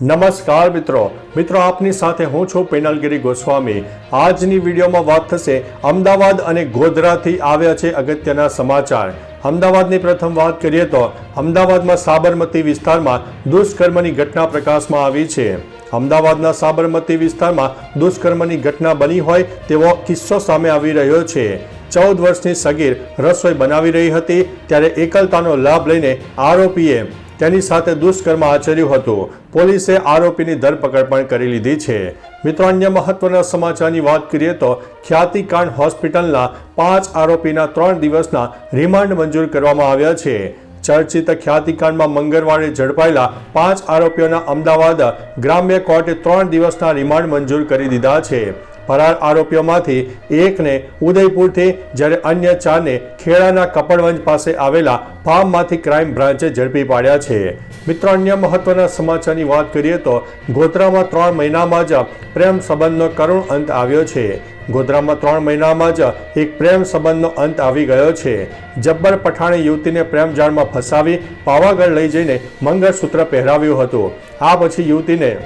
નમસ્કાર મિત્રો. મિત્રો, આપની સાથે હું છું પેનલગીરી ગોસ્વામી. આજની વિડીયોમાં વાત થશે અમદાવાદ અને ગોધરાથી આવ્યા છે અગત્યના સમાચાર. અમદાવાદની પ્રથમ વાત કરીએ તો અમદાવાદમાં સાબરમતી વિસ્તારમાં દુષ્કર્મની ઘટના પ્રકાશમાં આવી છે. અમદાવાદના સાબરમતી વિસ્તારમાં દુષ્કર્મની ઘટના બની હોય તેવો કિસ્સો સામે આવી રહ્યો છે. ચૌદ વર્ષની સગીર રસોઈ બનાવી રહી હતી, ત્યારે એકલતાનો લાભ લઈને આરોપીએ તેની સાથે દુષ્કર્મ આચર્યું હતું. પોલીસે આરોપીની ધરપકડ પણ કરી લીધી છે. મિત્રો, અન્ય મહત્વના સમાચારની વાત કરીએ તો ખ્યાતિકાંડ હોસ્પિટલના પાંચ આરોપીના ત્રણ દિવસના રિમાન્ડ મંજૂર કરવામાં આવ્યા છે. ચર્ચિત ખ્યાતિકાંડમાં મંગળવારે ઝડપાયેલા પાંચ આરોપીઓના અમદાવાદ ગ્રામ્ય કોર્ટે ત્રણ દિવસના રિમાન્ડ મંજૂર કરી દીધા છે. ફરાર આરોપીઓમાંથી એકને ઉદયપુરથી, જ્યારે અન્ય ચારને ખેડાના કપડવંજ પાસે આવેલા ફાર્મમાંથી ક્રાઇમ બ્રાન્ચે ઝડપી પાડ્યા છે. મિત્રો, અન્ય મહત્વના સમાચારની વાત કરીએ તો ગોધરામાં ત્રણ મહિનામાં જ પ્રેમ સંબંધનો કરુણ અંત આવ્યો છે. ગોધરામાં ત્રણ મહિનામાં જ એક પ્રેમ સંબંધનો અંત આવી ગયો છે. જબ્બર પઠાણે યુવતીને પ્રેમ જાળમાં ફસાવી પાવાગઢ લઈ જઈને મંગળસૂત્ર પહેરાવ્યું હતું. આ પછી યુવતીને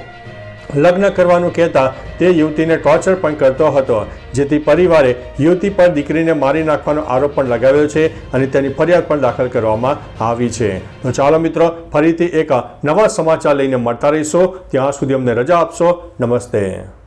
લગ્ન કરવાનું કહેતા તે યુવતીને ટોર્ચર પણ કરતો હતો. જેથી પરિવારે યુવતી પર દીકરીને મારી નાખવાનો આરોપ પણ લગાવ્યો છે અને તેની ફરિયાદ પણ દાખલ કરવામાં આવી છે. તો ચાલો મિત્રો, ફરીથી એક નવા સમાચાર લઈને મળતા રહીશો. ત્યાં સુધી અમને રજા આપશો. નમસ્તે.